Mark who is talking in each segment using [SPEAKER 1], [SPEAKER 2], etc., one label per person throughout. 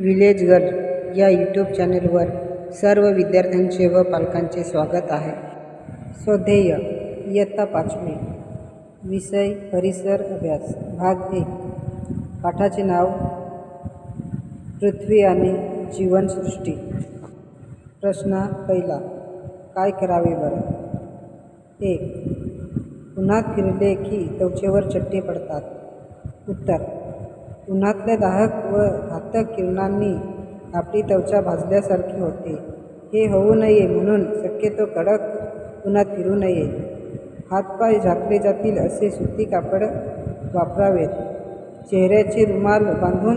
[SPEAKER 1] Village girl या YouTube चॅनलवर सर्व विद्यार्थ्यांचे व पालकांचे स्वागत आहे. स्वध्येय इयत्ता पाचवी विषय परिसर अभ्यास भाग एक. पाठाचे नाव पृथ्वी आणि जीवनसृष्टी. प्रश्न पहिला काय करावे बरं? एक उन्हात फिरले की त्वचेवर चट्टे पडतात. उत्तर उन्हातल्या दाहक व घातक किरणांनी आपली त्वचा भाजल्यासारखी होते. हे होऊ नये म्हणून शक्यतो कडक उन्हात फिरू नये. हातपाय झाकले जातील असे सुती कापड वापरावेत. चेहऱ्याचे रुमाल बांधून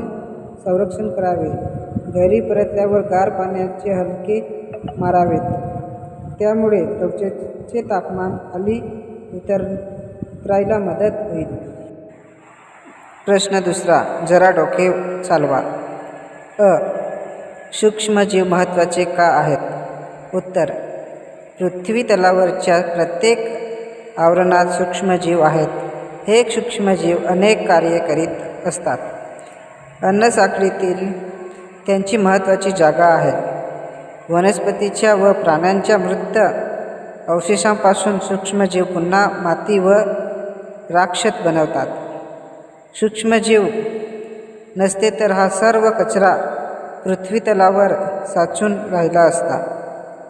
[SPEAKER 1] संरक्षण करावे. घरी परतल्यावर गार पाण्याचे हलके मारावेत. त्यामुळे त्वचेचे तापमान खाली उतर उतरायला मदत होईल. प्रश्न दुसरा जरा डोके चालवा. अ. सूक्ष्मजीव महत्त्वाचे का आहेत? उत्तर. पृथ्वी तलावरच्या प्रत्येक आवरणात सूक्ष्मजीव आहेत. हे सूक्ष्मजीव अनेक कार्य करीत असतात. अन्नसाखळीतील त्यांची महत्त्वाची जागा आहे. वनस्पतीच्या व प्राण्यांच्या मृत अवशेषांपासून सूक्ष्मजीव पुन्हा माती व राक्षत बनवतात. सूक्ष्मजीव नसते तर हा सर्व कचरा पृथ्वीतलावर साचून राहिला असता.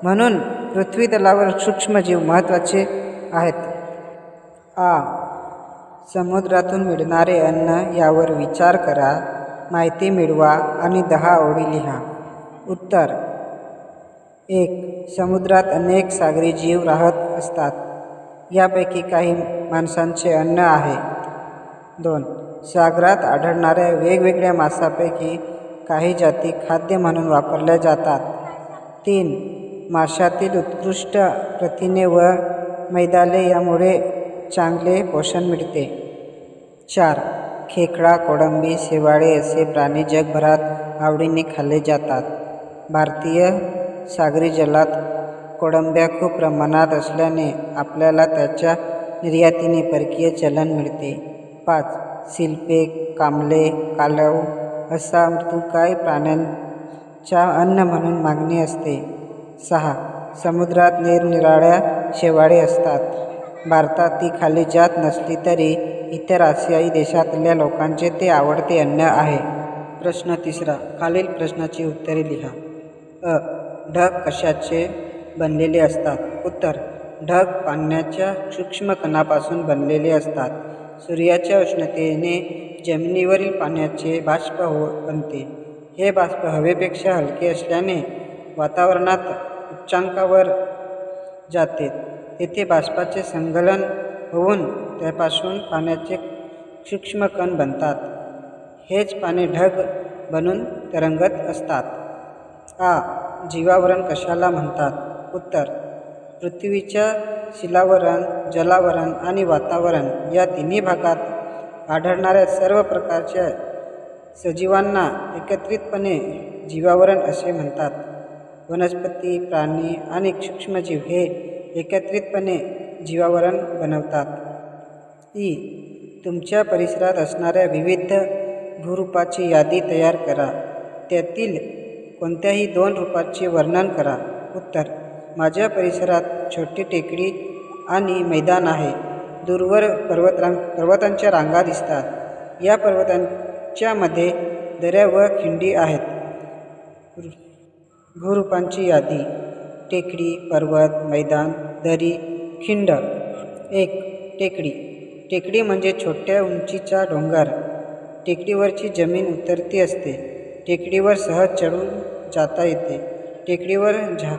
[SPEAKER 1] म्हणून पृथ्वीतलावर सूक्ष्मजीव महत्त्वाचे आहेत. आ. समुद्रातून मिळणारे अन्न यावर विचार करा माहिती मिळवा आणि दहा ओळी लिहा. उत्तर. एक. समुद्रात अनेक सागरी जीव राहत असतात. यापैकी काही माणसांचे अन्न आहे. दोन. सागरात आढळणाऱ्या वेगवेगळ्या मासापैकी काही जाती खाद्य म्हणून वापरल्या जातात. तीन माशातील उत्कृष्ट प्रथिने व मैदाले यामुळे चांगले पोषण मिळते. चार खेकडा कोळंबी शेवाळे असे प्राणी जगभरात आवडीने खाल्ले जातात. भारतीय सागरी जलात कोळंब्या खूप प्रमाणात असल्याने आपल्याला त्याच्या निर्यातीने परकीय चलन मिळते. पाच शिल्पे कांबले कालव असा मृत्यूकाय प्राण्यांच्या अन्न म्हणून मागणी असते? सहा. समुद्रात निरनिराळ्या शेवाळे असतात. भारतात ती खाली जात नसली तरी इतर आशियाई देशातल्या लोकांचे ते आवडते अन्न आहे. प्रश्न तिसरा. खालील प्रश्नाची उत्तरे लिहा. अ. ढग कशाचे बनलेले असतात? उत्तर. ढग पाण्याच्या सूक्ष्म कणापासून बनलेले असतात. सूर्याच्या उष्णतेने जमिनीवरील पाण्याचे बाष्प हो बनते. हे बाष्प हवेपेक्षा हलके असल्याने वातावरणात उच्चांकावर जाते. तेथे बाष्पाचे संकलन होऊन त्यापासून पाण्याचे सूक्ष्म कण बनतात. हेच पाणी ढग बनून तरंगत असतात. आ. जीवावरण कशाला म्हणतात? उत्तर. पृथ्वीच्या शिलावरण जलावरण आणि वातावरण या तिन्ही भागात आढळणाऱ्या सर्व प्रकारच्या सजीवांना एकत्रितपणे जीवावरण असे म्हणतात. वनस्पती प्राणी आणि सूक्ष्मजीव हे एकत्रितपणे जीवावरण बनवतात. ई. तुमच्या परिसरात असणाऱ्या विविध भूरूपाची यादी तयार करा. त्यातील कोणत्याही दोन रूपाचे वर्णन करा. उत्तर. माझ्या परिसरात छोटी टेकडी आणि मैदान आहे. दूरवर पर्वतरांग पर्वतांच्या रांगा दिसतात. या पर्वतांच्या मध्ये दऱ्या व खिंडी आहेत. भूरूपांची यादी टेकडी पर्वत मैदान दरी खिंड. एक टेकडी. टेकडी म्हणजे छोट्या उंचीचा डोंगर. टेकडीवरची जमीन उतरती असते. टेकडीवर सहज चढून जाता येते. टेकडीवर झा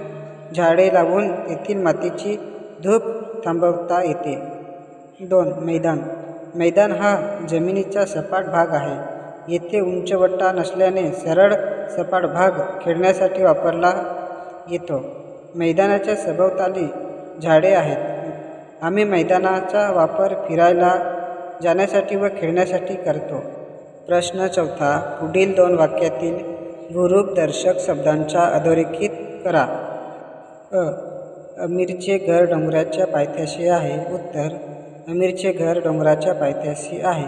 [SPEAKER 1] झाडे लावून तेथील मातीची धूप थांबवता येते. दोन मैदान. मैदान हा जमिनीचा सपाट भाग आहे. येथे उंचवट्टा नसल्याने सरळ सपाट भाग खेळण्यासाठी वापरला येतो. मैदानाच्या सभोवताली झाडे आहेत. आम्ही मैदानाचा वापर फिरायला जाण्यासाठी व खेळण्यासाठी करतो. प्रश्न चौथा पुढील दोन वाक्यातील भूरूप दर्शक शब्दांचा अधोरेखित करा. अ अमीरचे घर डोंगराच्या पायथ्याशी आहे. उत्तर अमीरचे घर डोंगराच्या पायथ्याशी आहे.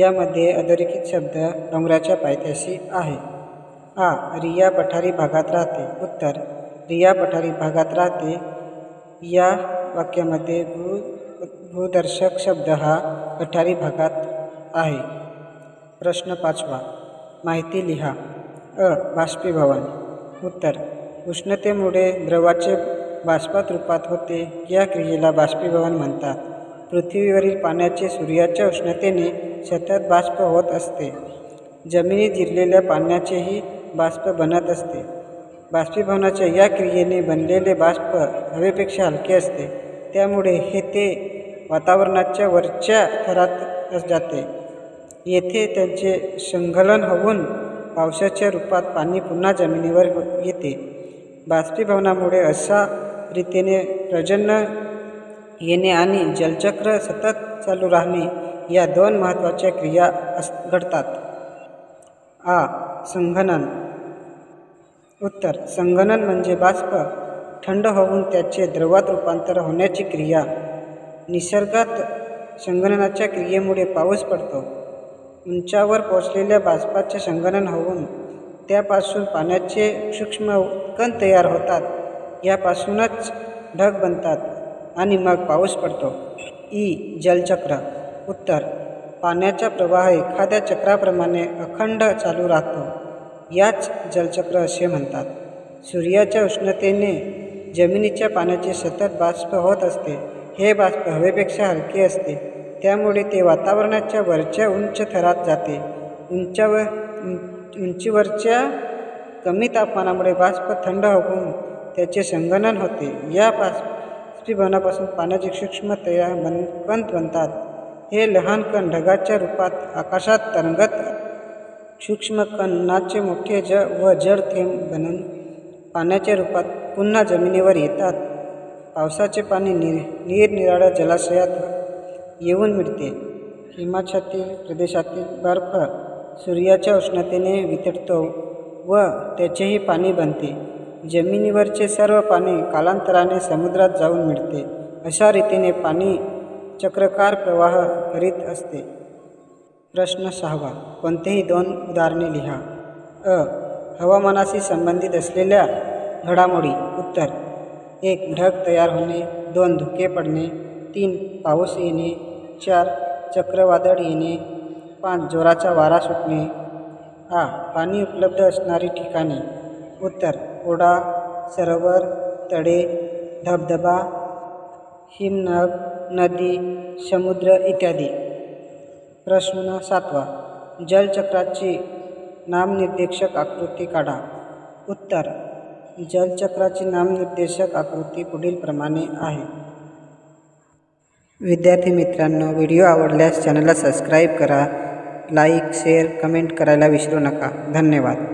[SPEAKER 1] यामध्ये अधोरेखित शब्द डोंगराच्या पायथ्याशी आहे. आ रिया पठारी भागात राहते. उत्तर रिया पठारी भागात राहते. या वाक्यामध्ये भू भूदर्शक शब्द हा पठारी भागात आहे. प्रश्न पाचवा. माहिती लिहा. अ बाष्पीभवन. उत्तर उष्णतेमुळे द्रवाचे बाष्पात रूपात होते. या क्रियेला बाष्पीभवन म्हणतात. पृथ्वीवरील पाण्याचे सूर्याच्या उष्णतेने सतत बाष्प होत असते. जमिनीत जिरलेल्या पाण्याचेही बाष्प बनत असते. बाष्पीभवनाच्या या क्रियेने बनलेले बाष्प हवेपेक्षा हलके असते. त्यामुळे हे ते वातावरणाच्या वरच्या थरात जाते. येथे त्यांचे संघलन होऊन पावसाच्या रूपात पाणी पुन्हा जमिनीवर येते. बाष्पीभवनामुळे अशा रीतीने प्रजन्न येणे आणि जलचक्र सतत चालू राहणे या दोन महत्त्वाच्या क्रिया अस घडतात. आ. संघनन. उत्तर. संगणन म्हणजे बाष्प थंड होऊन त्याचे द्रवात रूपांतर होण्याची क्रिया. निसर्गात संगणनाच्या क्रियेमुळे पाऊस पडतो. उंचावर पोचलेल्या बाष्पाचे संगणन होऊन त्यापासून पाण्याचे सूक्ष्म कण तयार होतात. यापासूनच ढग बनतात आणि मग पाऊस पडतो. ई जलचक्र. उत्तर. पाण्याचा प्रवाह एखाद्या चक्राप्रमाणे अखंड चालू राहतो. याच जलचक्र असे म्हणतात. सूर्याच्या उष्णतेने जमिनीच्या पाण्याचे सतत बाष्प होत असते. हे बाष्प हवेपेक्षा हलके असते. त्यामुळे ते वातावरणाच्या वरच्या उंच थरात जाते. उंचावर उंचीवरच्या कमी तापमानामुळे बाष्प थंड होऊन त्याचे संगणन होते. या बाष्पीभवनापासून पाण्याचे सूक्ष्म तयार बन कण बनतात. हे लहान कण ढगाच्या रूपात आकाशात तरंगत सूक्ष्म कणाचे मोठे ज व जड थेंब बनून पाण्याच्या रूपात पुन्हा जमिनीवर येतात. पावसाचे पाणी निर निरनिराळ्या जलाशयात येऊन मिळते. हिमाच्छातील प्रदेशातील बर्फ सूर्याच्या उष्णतेने वितडतो व त्याचेही पाणी बनते. जमिनीवरचे सर्व पाणी कालांतराने समुद्रात जाऊन मिळते. अशा रीतीने पाणी चक्रकार प्रवाह करीत असते. प्रश्न सहावा. कोणतेही दोन उदाहरणे लिहा. अ. हवामानाशी संबंधित असलेल्या घडामोडी. उत्तर. एक. ढग तयार होणे. दोन. धुके पडणे. तीन. पाऊस येणे. चार. चक्रवादळ येणे. पाच जोराचा वारा सुटणे आ पाणी उपलब्ध असणारी ठिकाणे. उत्तर ओढा सरोवर तळे धबधबा हिमनग नदी समुद्र इत्यादी. प्रश्न सातवा जलचक्राची नामनिर्देशक आकृती काढा. उत्तर जलचक्राची नामनिर्देशक आकृती पुढीलप्रमाणे आहे. विद्यार्थी मित्रांनो व्हिडिओ आवडल्यास चॅनलला सबस्क्राईब करा. लाईक शेअर कमेंट करायला विसरू नका. धन्यवाद.